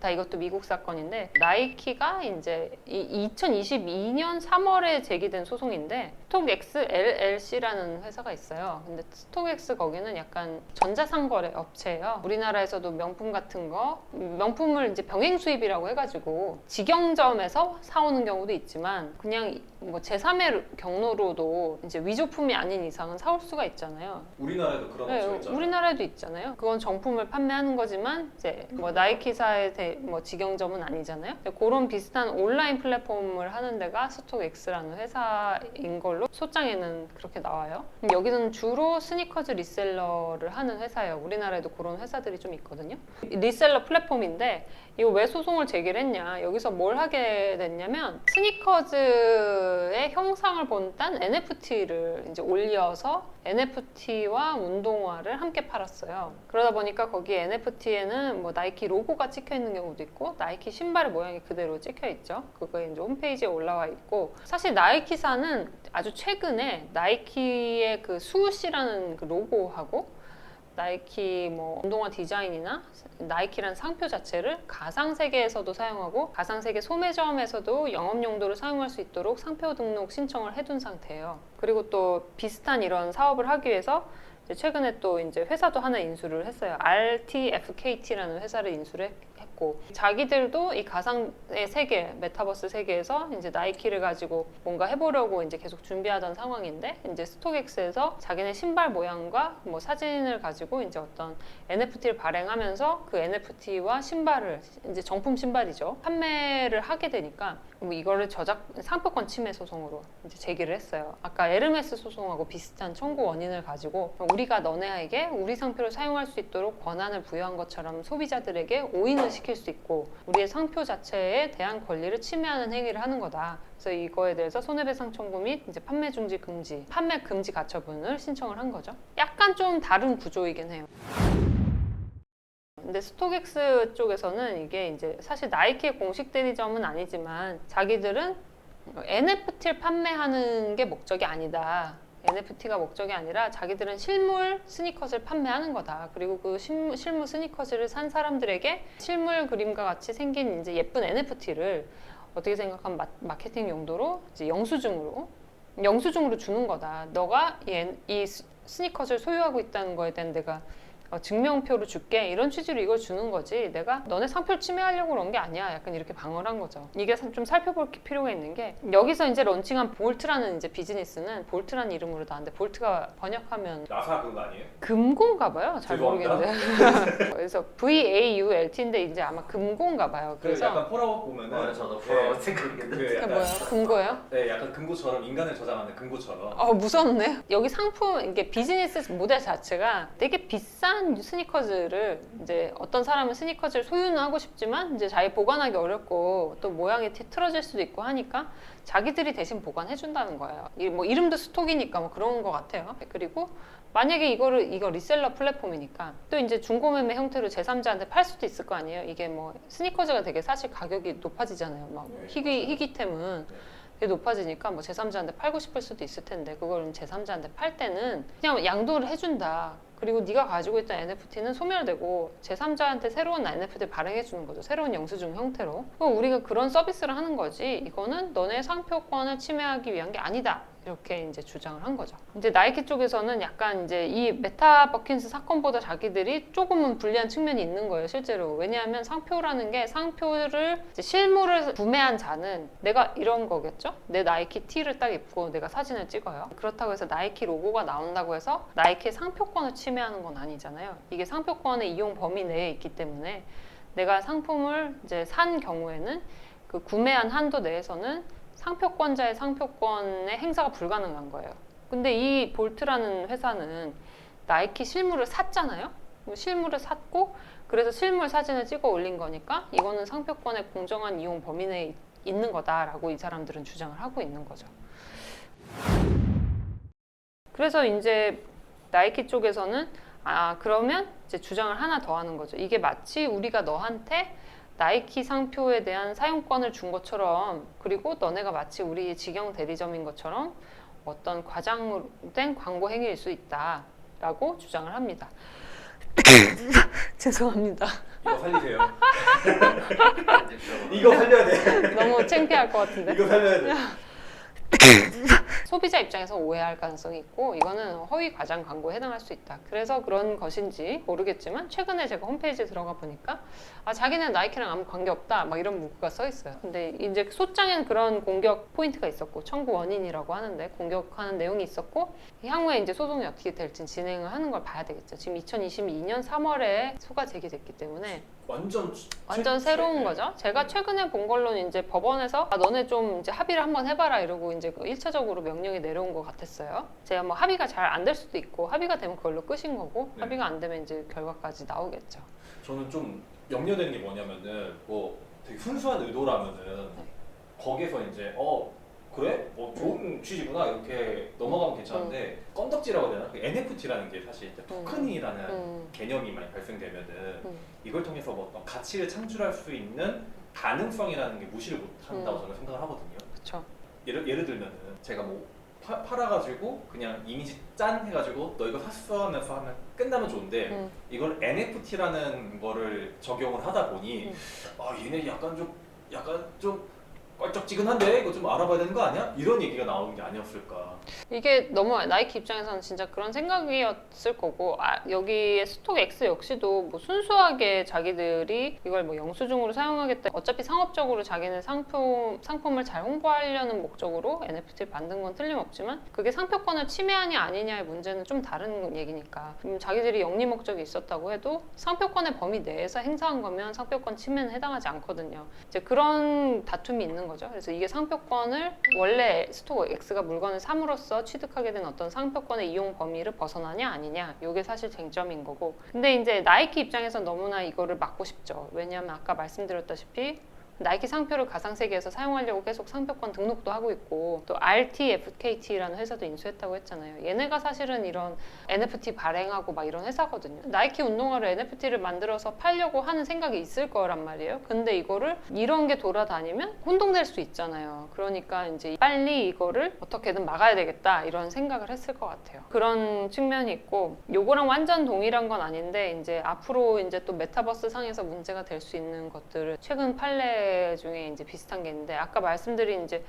다 이것도 미국 사건인데 나이키가 이제 이 2022년 3월에 제기된 소송인데 스톡X LLC라는 회사가 있어요. 근데 스톡X 거기는 약간 전자상거래 업체예요. 우리나라에서도 명품 같은 거 명품을 이제 병행 수입이라고 해가지고 직영점에서 사오는 경우도 있지만 그냥 뭐 제3의 경로로도 이제 위조품이 아닌 이상은 사올 수가 있잖아요. 우리나라에도 그런 네, 업체가 있잖아요. 우리나라에도 있잖아요. 그건 정품을 판매하는 거지만 이제 뭐 나이키사의 대- 뭐 직영점은 아니잖아요. 그런 비슷한 온라인 플랫폼을 하는 데가 스톡엑스라는 회사인 걸로 소장에는 그렇게 나와요. 여기는 주로 스니커즈 리셀러를 하는 회사예요. 우리나라에도 그런 회사들이 좀 있거든요. 리셀러 플랫폼인데 이거 왜 소송을 제기를 했냐? 여기서 뭘 하게 됐냐면 스니커즈의 형상을 본딴 NFT를 이제 올려서 NFT와 운동화를 함께 팔았어요. 그러다 보니까 거기 NFT에는 뭐 나이키 로고가 찍혀 있는 경우도 있고 나이키 신발의 모양이 그대로 찍혀 있죠. 그거 이제 홈페이지에 올라와 있고 사실 나이키사는 아주 최근에 나이키의 그 수우씨라는 그 로고하고 나이키 뭐 운동화 디자인이나 나이키라는 상표 자체를 가상 세계에서도 사용하고 가상 세계 소매점에서도 영업 용도로 사용할 수 있도록 상표 등록 신청을 해둔 상태예요. 그리고 또 비슷한 이런 사업을 하기 위해서 최근에 또 이제 회사도 하나 인수를 했어요. RTFKT라는 회사를 인수를 했- 했고 자기들도 이 가상의 세계, 메타버스 세계에서 이제 나이키를 가지고 뭔가 해보려고 이제 계속 준비하던 상황인데 이제 스톡엑스에서 자기네 신발 모양과 뭐 사진을 가지고 이제 어떤 NFT를 발행하면서 그 NFT와 신발을 이제 정품 신발이죠 판매를 하게 되니까 뭐 이거를 저작 상표권 침해 소송으로 이제 제기를 했어요. 아까 에르메스 소송하고 비슷한 청구 원인을 가지고 우리가 너네에게 우리 상표를 사용할 수 있도록 권한을 부여한 것처럼 소비자들에게 오인을 시킬 수 있고 우리의 상표 자체에 대한 권리를 침해하는 행위를 하는 거다. 그래서 이거에 대해서 손해배상 청구 및 이제 판매 중지 금지, 판매 금지 가처분을 신청을 한 거죠. 약간 좀 다른 구조이긴 해요. 근데 스톡엑스 쪽에서는 이게 이제 사실 나이키의 공식 대리점은 아니지만 자기들은 NFT를 판매하는 게 목적이 아니다. NFT가 목적이 아니라 자기들은 실물 스니커즈를 판매하는 거다. 그리고 그 실물, 스니커즈를 산 사람들에게 실물 그림과 같이 생긴 이제 예쁜 NFT를 어떻게 생각하면 마, 마케팅 용도로 이제 영수증으로 영수증으로 주는 거다. 너가 이, 엔- 이 스- 스니커즈를 소유하고 있다는 거에 대한 내가 어, 증명표로 줄게 이런 취지로 이걸 주는 거지 내가 너네 상표를 침해하려고 그런 게 아니야 약간 이렇게 방어를 한 거죠 이게 사- 좀 살펴볼 필요가 있는 게 여기서 이제 런칭한 볼트라는 이제 비즈니스는 볼트라는 이름으로 나왔는데 볼트가 번역하면 나사 그거 아니에요? 금고인가 봐요 잘 죄송합니다. 모르겠는데 그래서 VAULT인데 이제 아마 금고인가 봐요 그 그래서 약간 폴아웃 보면은 어, 저도 예, 폴아웃 생각했는데. 그 약간 뭐예요? 금고예요? 네, 약간 금고처럼 인간을 저장하는 금고처럼 어 무섭네. 여기 상품 이게 비즈니스 모델 자체가 되게 비싼 스니커즈를 이제 어떤 사람은 스니커즈를 소유는 하고 싶지만 이제 자기 보관하기 어렵고 또 모양이 틀어질 수도 있고 하니까 자기들이 대신 보관해 준다는 거예요. 이뭐 이름도 스톡이니까 뭐 그런 것 같아요. 그리고 만약에 이거를 이거 리셀러 플랫폼이니까 또 이제 중고매매 형태로 제3자한테 팔 수도 있을 거 아니에요. 이게 뭐 스니커즈가 되게 사실 가격이 높아지잖아요. 막 네, 희귀. 희귀템은 네. 되게 높아지니까 뭐 제3자한테 팔고 싶을 수도 있을 텐데 그걸 제3자한테 팔 때는 그냥 양도를 해준다. 그리고 네가 가지고 있던 NFT는 소멸되고 제3자한테 새로운 NFT를 발행해 주는 거죠. 새로운 영수증 형태로. 그럼 우리가 그런 서비스를 하는 거지. 이거는 너네 상표권을 침해하기 위한 게 아니다. 이렇게 이제 주장을 한 거죠. 이제 나이키 쪽에서는 약간 이제 이 메타 버킨스 사건보다 자기들이 조금은 불리한 측면이 있는 거예요, 실제로. 왜냐하면 상표라는 게 상표를 이제 실물을 구매한 자는 내가 이런 거겠죠? 내 나이키 티를 딱 입고 내가 사진을 찍어요. 그렇다고 해서 나이키 로고가 나온다고 해서 나이키의 상표권을 침해하는 건 아니잖아요. 이게 상표권의 이용 범위 내에 있기 때문에 내가 상품을 이제 산 경우에는 그 구매한 한도 내에서는 상표권자의 상표권의 행사가 불가능한 거예요. 근데 이 볼트라는 회사는 나이키 실물을 샀잖아요. 실물을 샀고 그래서 실물 사진을 찍어 올린 거니까 이거는 상표권의 공정한 이용 범위 내에 있- 있는 거다라고 이 사람들은 주장을 하고 있는 거죠. 그래서 이제 나이키 쪽에서는 아 그러면 이제 주장을 하나 더 하는 거죠. 이게 마치 우리가 너한테 나이키 상표에 대한 사용권을 준 것처럼 그리고 너네가 마치 우리 직영 대리점인 것처럼 어떤 과장된 광고 행위일 수 있다라고 주장을 합니다. 죄송합니다. 이거 살리세요. 이거 살려야 돼. 너무 창피할 것 같은데. 이거 살려야 돼. 소비자 입장에서 오해할 가능성이 있고 이거는 허위 과장 광고에 해당할 수 있다. 그래서 그런 것인지 모르겠지만 최근에 제가 홈페이지에 들어가 보니까 아 자기는 나이키랑 아무 관계 없다 막 이런 문구가 써 있어요. 근데 이제 소장엔 그런 공격 포인트가 있었고 청구 원인이라고 하는데 공격하는 내용이 있었고 향후에 이제 소송이 어떻게 될지 진행을 하는 걸 봐야 되겠죠. 지금 2022년 3월에 소가 제기됐기 때문에 완전 완전 최- 새로운 최- 거죠. 제가 최근에 본 걸로는 이제 법원에서 아, 너네 좀 이제 합의를 한번 해봐라 이러고 이제 그 1차적으로 명령이 내려온 것 같았어요. 제가 뭐 합의가 잘 안 될 수도 있고 합의가 되면 그걸로 끝인 거고 네. 합의가 안 되면 이제 결과까지 나오겠죠. 저는 좀 염려되는 게 뭐냐면은 뭐 되게 순수한 의도라면은 네. 거기에서 이제 어 그래 뭐 좋은 취지구나 이렇게 넘어가면 괜찮은데 건덕지라고 해야 되나 그 NFT라는 게 사실 이제 토큰이라는 음, 개념이 많이 발생되면은 음. 이걸 통해서 뭐 어떤 가치를 창출할 수 있는 가능성이라는 게 무시를 못 한다고 음. 저는 생각을 하거든요. 그렇죠. 예를 예를 들면은 제가 뭐 파, 팔아가지고 그냥 이미지 짠 해가지고 너 이거 샀어 하면서 하면 끝나면 좋은데 음, 이걸 NFT라는 거를 적용을 하다 보니 음. 아 얘네 약간 좀 약간 좀 껄쩍지근한데 이거 좀 알아봐야 되는 거 아니야? 이런 얘기가 나오는 게 아니었을까. 이게 너무 나이키 입장에서는 진짜 그런 생각이었을 거고 아, 여기에 스톡 X 역시도 뭐 순수하게 자기들이 이걸 뭐 영수증으로 사용하겠다 어차피 상업적으로 자기는 상품 상품을 잘 홍보하려는 목적으로 NFT를 만든 건 틀림없지만 그게 상표권을 침해하냐 아니냐의 문제는 좀 다른 얘기니까 음, 자기들이 영리 목적이 있었다고 해도 상표권의 범위 내에서 행사한 거면 상표권 침해는 해당하지 않거든요. 이제 그런 다툼이 있는 거죠. 그래서 이게 상표권을 원래 스토어 X가 물건을 삼으로써 취득하게 된 어떤 상표권의 이용 범위를 벗어나냐 아니냐 이게 사실 쟁점인 거고 근데 이제 나이키 입장에서 너무나 이거를 막고 싶죠. 왜냐하면 아까 말씀드렸다시피 나이키 상표를 가상 세계에서 사용하려고 계속 상표권 등록도 하고 있고 또 RTFKT라는 회사도 인수했다고 했잖아요. 얘네가 사실은 이런 NFT 발행하고 막 이런 회사거든요. 나이키 운동화를 NFT를 만들어서 팔려고 하는 생각이 있을 거란 말이에요. 근데 이거를 이런 게 돌아다니면 혼동될 수 있잖아요. 그러니까 이제 빨리 이거를 어떻게든 막아야 되겠다 이런 생각을 했을 것 같아요. 그런 측면이 있고 요거랑 완전 동일한 건 아닌데 이제 앞으로 이제 또 메타버스 상에서 문제가 될 수 있는 것들을 최근 판례 중에 이제 비슷한 게 있는데 아까 말씀드린 이제